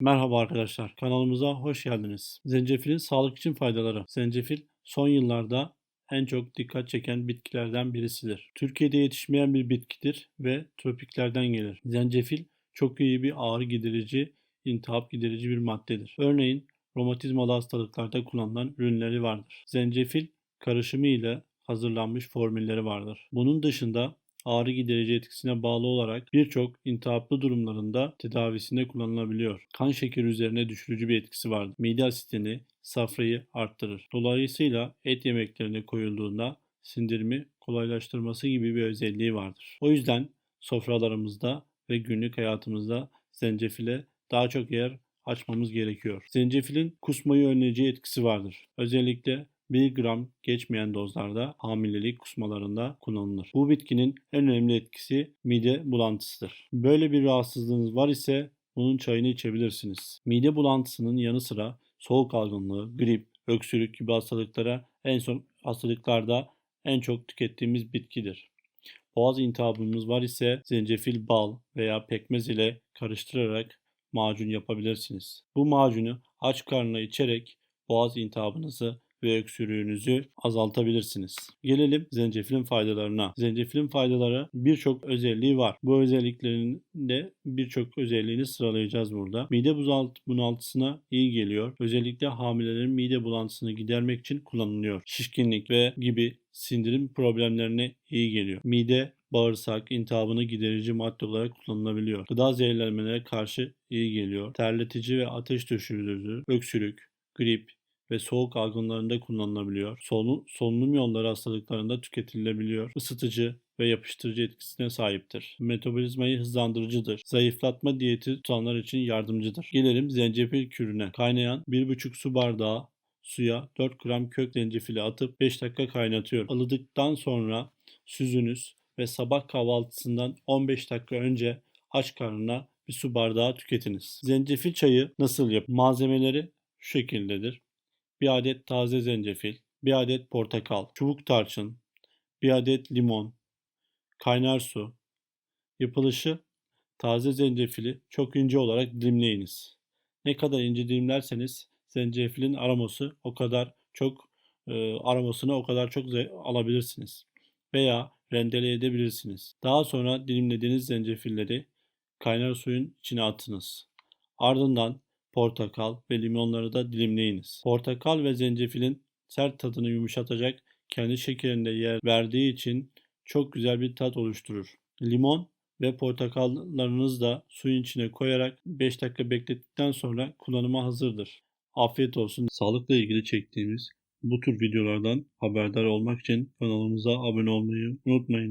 Merhaba arkadaşlar, kanalımıza hoş geldiniz. Zencefilin sağlık için faydaları. Zencefil son yıllarda en çok dikkat çeken bitkilerden birisidir. Türkiye'de yetişmeyen bir bitkidir ve tropiklerden gelir. Zencefil çok iyi bir ağrı giderici, iltihap giderici bir maddedir. Örneğin romatizmalı hastalıklarda kullanılan ürünleri vardır. Zencefil karışımı ile hazırlanmış formülleri vardır. Bunun dışında ağrı giderici etkisine bağlı olarak birçok iltihaplı durumlarında tedavisinde kullanılabiliyor. Kan şekeri üzerine düşürücü bir etkisi vardır. Mide asitini, safrayı arttırır. Dolayısıyla et yemeklerine koyulduğunda sindirimi kolaylaştırması gibi bir özelliği vardır. O yüzden sofralarımızda ve günlük hayatımızda zencefile daha çok yer açmamız gerekiyor. Zencefilin kusmayı önleyici etkisi vardır. Özellikle 1 gram geçmeyen dozlarda hamilelik kusmalarında kullanılır. Bu bitkinin en önemli etkisi mide bulantısıdır. Böyle bir rahatsızlığınız var ise bunun çayını içebilirsiniz. Mide bulantısının yanı sıra soğuk algınlığı, grip, öksürük gibi hastalıklara en son hastalıklarda en çok tükettiğimiz bitkidir. Boğaz iltihabınız var ise zencefil bal veya pekmez ile karıştırarak macun yapabilirsiniz. Bu macunu aç karnına içerek boğaz iltihabınızı ve öksürüğünüzü azaltabilirsiniz. Gelelim zencefilin faydalarına. Zencefilin faydaları birçok özelliği var. Bu özelliklerin de birçok özelliğini sıralayacağız burada. Mide bunaltısına iyi geliyor. Özellikle hamilelerin mide bulantısını gidermek için kullanılıyor. Şişkinlik ve gibi sindirim problemlerine iyi geliyor. Mide bağırsak, iltihabını giderici madde olarak kullanılabiliyor. Gıda zehirlenmelere karşı iyi geliyor. Terletici ve ateş düşürücü, öksürük, grip, ve soğuk algınlarında kullanılabiliyor. Solunum, yolları hastalıklarında tüketilebiliyor. Isıtıcı ve yapıştırıcı etkisine sahiptir. Metabolizmayı hızlandırıcıdır. Zayıflatma diyeti tutanlar için yardımcıdır. Gelelim zencefil kürüne. Kaynayan 1,5 su bardağı suya 4 gram kök zencefili atıp 5 dakika kaynatıyor. Ilıdıktan sonra süzünüz ve sabah kahvaltısından 15 dakika önce aç karnına bir su bardağı tüketiniz. Zencefil çayı nasıl yap? Malzemeleri şu şekildedir. 1 adet taze zencefil, 1 adet portakal, çubuk tarçın, 1 adet limon, kaynar su. Yapılışı taze zencefili çok ince olarak dilimleyiniz. Ne kadar ince dilimlerseniz zencefilin aroması o kadar çok e, aromasını o kadar çok alabilirsiniz. Veya rendeleyebilirsiniz. Daha sonra dilimlediğiniz zencefilleri kaynar suyun içine atınız. Ardından portakal ve limonları da dilimleyiniz. Portakal ve zencefilin sert tadını yumuşatacak kendi şekerinde yer verdiği için çok güzel bir tat oluşturur. Limon ve portakallarınızı da suyun içine koyarak 5 dakika beklettikten sonra kullanıma hazırdır. Afiyet olsun. Sağlıkla ilgili çektiğimiz bu tür videolardan haberdar olmak için kanalımıza abone olmayı unutmayın.